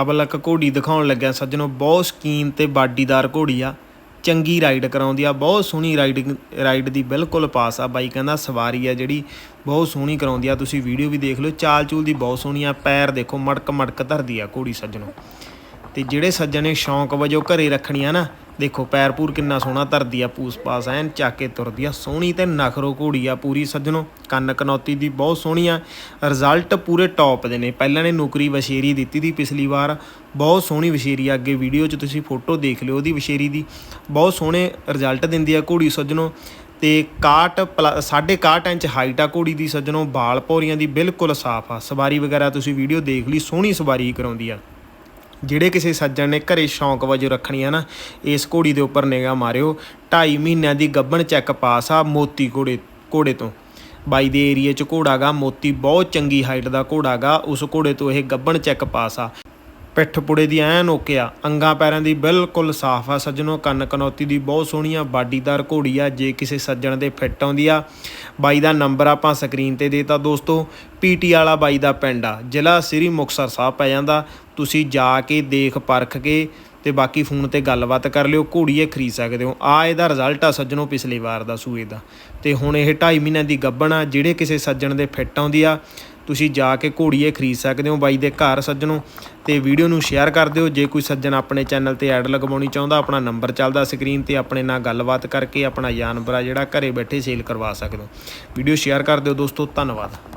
ਅਬਲਕ ਘੋੜੀ ਦਿਖਾਉਣ ਲੱਗਿਆ ਸੱਜਣੋ, ਬਹੁਤ ਸਕੀਨ ਤੇ ਬਾਡੀਦਾਰ ਘੋੜੀ ਆ, ਚੰਗੀ ਰਾਈਡ ਕਰਾਉਂਦੀ ਆ, ਬਹੁਤ ਸੋਹਣੀ ਰਾਈਡਿੰਗ ਰਾਈਡ ਦੀ ਬਿਲਕੁਲ ਪਾਸ ਆ ਬਾਈ, ਕਹਿੰਦਾ ਸਵਾਰੀ ਆ ਜਿਹੜੀ, ਬਹੁਤ ਸੋਹਣੀ ਕਰਾਉਂਦੀ ਆ, ਤੁਸੀਂ ਵੀਡੀਓ ਵੀ ਦੇਖ ਲਿਓ ਚਾਲ ਚੂਲ ਦੀ ਬਹੁਤ ਸੋਹਣੀ ਆ, ਪੈਰ ਦੇਖੋ ਮੜਕ ਮੜਕ ਧਰਦੀ ਆ ਘੋੜੀ ਸੱਜਣੋ। ਤੇ ਜਿਹੜੇ ਸੱਜਣ ਨੇ ਸ਼ੌਂਕ ਵਜੋਂ ਘਰੇ ਰੱਖਣੀ ਆ ਨਾ, ਦੇਖੋ ਪੈਰ ਪੂਰ ਕਿੰਨਾ ਸੋਹਣਾ ਧਰਦੀ ਆ ਪੂਸ ਪਾਸ ਐਨ, ਚੱਕ ਕੇ ਤੁਰਦੀ ਆ ਸੋਹਣੀ ਤੇ ਨਖਰੋ ਘੋੜੀ ਆ ਪੂਰੀ ਸੱਜਣੋ, ਕੰਨ ਕਨੌਤੀ ਦੀ ਬਹੁਤ ਸੋਹਣੀ ਆ ਰਿਜ਼ਲਟ ਪੂਰੇ ਟੌਪ ਦੇ ਨੇ। ਪਹਿਲਾਂ ਨੇ ਨੌਕਰੀ ਵਸ਼ੇਰੀ ਦਿੱਤੀ ਦੀ ਪਿਛਲੀ ਵਾਰ, ਬਹੁਤ ਸੋਹਣੀ ਵਸ਼ੇਰੀ ਆ, ਅੱਗੇ ਵੀਡੀਓ 'ਚ ਤੁਸੀਂ ਫੋਟੋ ਦੇਖ ਲਿਓ ਉਹਦੀ ਵਸ਼ੇਰੀ ਦੀ। ਬਹੁਤ ਸੋਹਣੇ ਰਿਜ਼ਲਟ ਦਿੰਦੀ ਆ ਘੋੜੀ ਸੱਜਣੋ, ਤੇ 61 ਸਾਢੇ 61 ਇੰਚ ਹਾਈਟ ਆ ਘੋੜੀ ਦੀ ਸੱਜਣੋ ਬਾਲ ਪੌਰੀਆਂ ਦੀ ਬਿਲਕੁਲ ਸਾਫ਼ ਆ। ਸਵਾਰੀ ਵਗੈਰਾ ਤੁਸੀਂ ਵੀਡੀਓ ਦੇਖ ਲਈ, ਸੋਹਣੀ ਸਵਾਰੀ ਕਰਾਉਂਦੀ ਆ। ਜਿਹੜੇ ਕਿਸੇ ਸੱਜਣ ਨੇ ਘਰੇ ਸ਼ੌਂਕ ਵਜੋਂ ਰੱਖਣੀ ਆ ਨਾ, ਇਸ ਘੋੜੀ ਦੇ ਉੱਪਰ ਨਿਗਾਹ ਮਾਰਿਓ। 2.5 ਮਹੀਨਿਆਂ ਦੀ ਗੱਬਣ ਚੈੱਕ ਪਾਸ ਆ ਮੋਤੀ ਘੋੜੇ ਘੋੜੇ ਤੋਂ। ਬਾਈ ਦੇ ਏਰੀਏ 'ਚ ਘੋੜਾ ਗਾ ਮੋਤੀ ਬਹੁਤ ਚੰਗੀ ਹਾਈਟ ਦਾ ਘੋੜਾ ਗਾ ਉਸ ਘੋੜੇ ਤੋਂ ਇਹ ਗੱਬਣ ਚੈੱਕ ਪਾਸ ਆ। ਪਿੱਠ ਪੁੜੇ ਦੀ ਐਨ ਓਕੇ ਆ, ਅੰਗਾਂ ਪੈਰਾਂ ਦੀ ਬਿਲਕੁਲ ਸਾਫ਼ ਆ ਸੱਜਣੋ, ਕੰਨ ਕਨੌਤੀ ਦੀ ਬਹੁਤ ਸੋਹਣੀ ਆ, ਬਾਡੀਦਾਰ ਘੋੜੀ ਆ, ਜੇ ਕਿਸੇ ਸੱਜਣ ਦੇ ਫਿੱਟ ਆਉਂਦੀ ਆ। ਬਾਈ ਦਾ ਨੰਬਰ ਆਪਾਂ ਸਕਰੀਨ ਤੇ ਦੇਤਾ ਦੋਸਤੋ। ਪੀਟੀ ਵਾਲਾ ਬਾਈ ਦਾ ਪਿੰਡ ਆ। ਜ਼ਿਲ੍ਹਾ ਸ੍ਰੀ ਮੁਕਤਸਰ ਸਾਹਿਬ ਪੈ ਜਾਂਦਾ। ਤੁਸੀਂ ਜਾ ਕੇ ਦੇਖ ਪਰਖ ਕੇ ਤੇ ਬਾਕੀ ਫੋਨ ਤੇ ਗੱਲਬਾਤ ਕਰ ਲਿਓ। ਘੋੜੀ ਇਹ ਖਰੀਦ ਸਕਦੇ ਹੋ। ਆ ਇਹਦਾ ਰਿਜ਼ਲਟ ਆ ਸੱਜਣੋ ਪਿਛਲੀ ਵਾਰ ਦਾ ਸੂਏ ਦਾ। ਤੇ ਹੁਣ ਇਹ 2.5 ਮਹੀਨਿਆਂ ਦੀ ਗੱਬਣ ਆ। ਜਿਹੜੇ ਕਿਸੇ ਸੱਜਣ ਦੇ ਫਿੱਟ ਆਉਂਦੀ ਆ ਤੁਸੀਂ ਜਾ ਕੇ ਘੋੜੀਏ ਖਰੀਦ ਸਕਦੇ ਹੋ ਬਾਈ ਦੇ ਘਰ ਸੱਜਣੋ। ਤੇ ਵੀਡੀਓ ਨੂੰ ਸ਼ੇਅਰ ਕਰ ਦਿਓ। ਜੇ ਕੋਈ ਸੱਜਣ ਆਪਣੇ ਚੈਨਲ ਤੇ ਐਡ ਲਗਵਾਉਣੀ ਚਾਹੁੰਦਾ, ਆਪਣਾ ਨੰਬਰ ਚੱਲਦਾ ਸਕਰੀਨ ਤੇ, ਆਪਣੇ ਨਾਲ ਗੱਲਬਾਤ ਕਰਕੇ ਆਪਣਾ ਜਾਨਵਰ ਆ ਜਿਹੜਾ ਘਰੇ ਬੈਠੇ ਸੇਲ ਕਰਵਾ ਸਕਦੇ ਹੋ। ਵੀਡੀਓ ਸ਼ੇਅਰ ਕਰ ਦਿਓ ਦੋਸਤੋ, ਧੰਨਵਾਦ।